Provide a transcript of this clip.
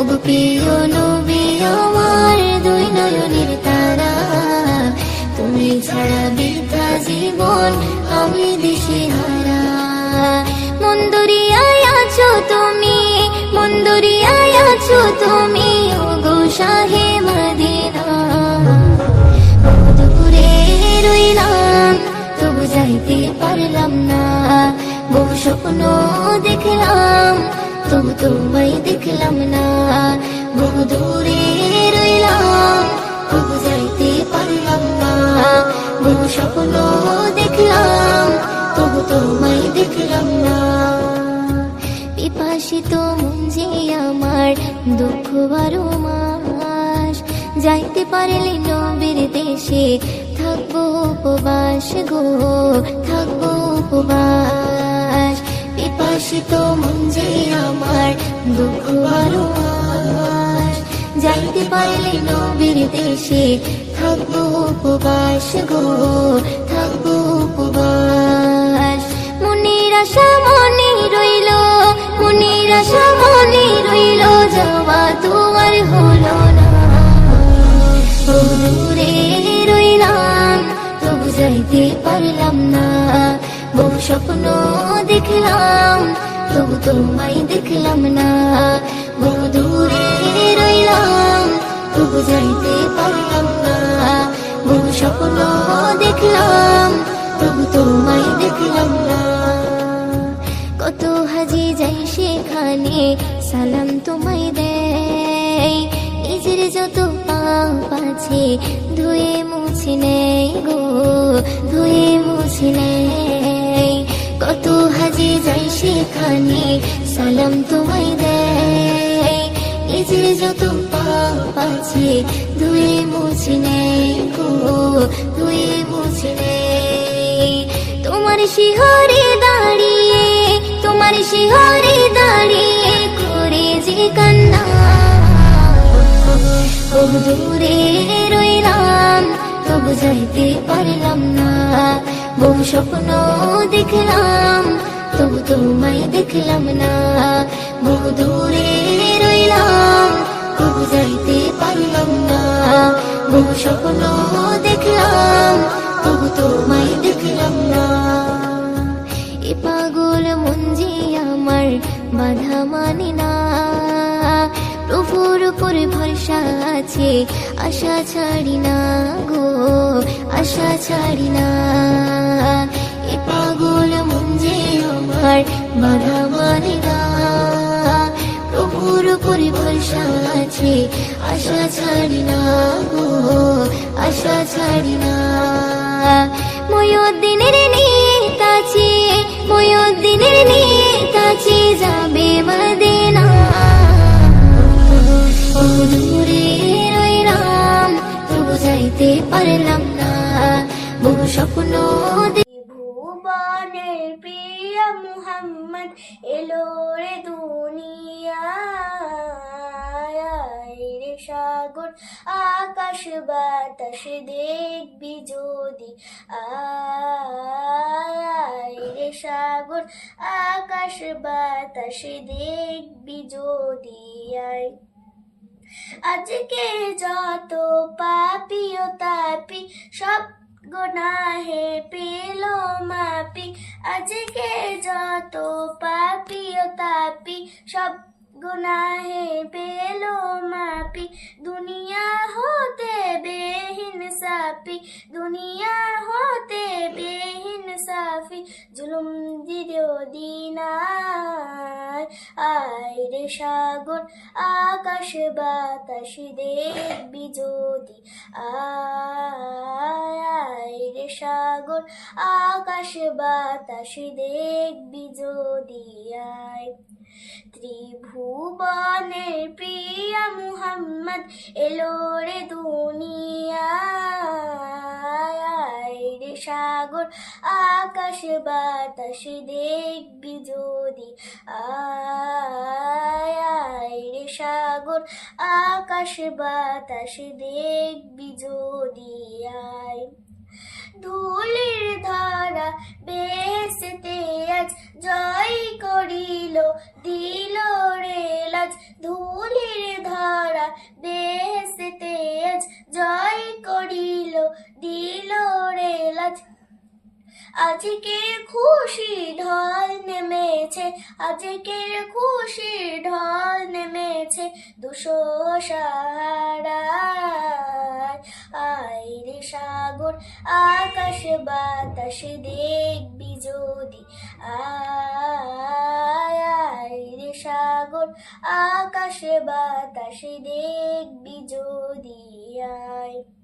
প্রিয় নবী, আমার দুই নয়নের তারা। তুমি ছাড়া বৃথা জীবন আমি দিশে হারা। মন্দরিয়ায় আছো তুমি, মন্দরিয়ায় আছো তুমি, ওগো শাহে মদিনা। দূরে রইলাম, তবু যাইতে পারলাম না। বহু স্বপ্ন দেখলাম তবু তোমায় দেখলাম না বহু দূরে রইলাম তবু যাইতে পারলাম না বহু স্বপ্ন দেখলাম তবু তোমায় দেখলাম না পিপাসিত মন আমার দুঃখ বারো মাস যাইতে পারলে নবীর দেশে থাকব উপবাস গো থাকব পিপাসিত মন যে আমার দুঃখ মাস যাইতে পারলে নবীর দেশে থাকব উপবাস গো, থাকব উপবাস। মনের আশা মনে রইল, মনের আশা মনে রইল, যাওয়া তোমার হলো না। দূরে রইলাম, তবু যাইতে পারলাম না। বহু স্বপ্ন দেখলাম তবু তোমায় দেখলাম না বহু দূরে রইলাম তবু যাইতে পারলাম না বহু স্বপ্ন দেখলাম তবু তোমায় দেখলাম না কত হাজি যাই সেখানে সালাম তোমায় দেয় নিজের যত পাপ আছে ধুয়ে মুছে নেই গো ধুয়ে মুছে নেই কত হাজি যাই সেখানে সালাম তোমায় দেয়। নিজের যত পাপ আছে, ধুয়ে মুছে নেই গো, ধুয়ে মুছে নেই তোমার শিহরে দাঁড়িয়ে, তোমার শিহরে দাঁড়িয়ে করে যে কান্না। বহু দূরে রইলাম, তবু যাইতে পারলাম না। বহু স্বপ্ন দেখলাম, তবু তোমায় দেখলাম না। বহু দূরে রইলাম, তবু যাইতে পারলাম না। বহু স্বপ্ন দেখলাম, তবু তোমায় দেখলাম না। এ পাগল মন যে আমার বাধা মানে না। প্রভুর উপরে ভরসা আছে, আশা ছাড়ি না গো, আশা ছাড়ি না। বাধা মানে প্রভুর উপরে ভরসা আছে, আশা ছাড়ি না গো, আশা ছাড়ি না। আছে ময়দিনের নিয়ত আছে যাবে মদিনা। ও তবু যাইতে পারলাম না। বহু স্বপ্ন মুহাম্মদ এলো রে দুনিয়ায়। রে সাগর, আকাশ বাতাস দেখবি যদি। আয় রে সাগর, আকাশ বাতাস দেখবি যদি। আয়। আজকে যত পাপি ও তাপি, সব গুনাহে পেল মাপি, আজকে যত পাপি ও তাপি, সব গুনাহে পেল মাপি, দুনিয়া হতে বেহিন সাপি, দুনিয়া হতে বেহিন সাফি জুলুম দিও দিনায় আয় রে সাগর, আকাশ বাতাস দেখবি যদি সাগর আকাশ বাতাস দেখবি যদি আয় ত্রিভুবনের প্রিয়া মুহাম্মদ এলো রে রে সাগর, আকাশ বাতাস দেখবি যদি আয় আয় রে সাগর, আকাশ বাতাস দেখবি যদি আয় আজকের খুশি ঢল নেমেছে, আজকের খুশি ঢল নেমেছে, দুশো সাহারায় আয় রে সাগর, আকাশ বাতাস দেখবি যদি। আয় আয় রে সাগর, আকাশ বাতাস দেখবি যদি। আয়।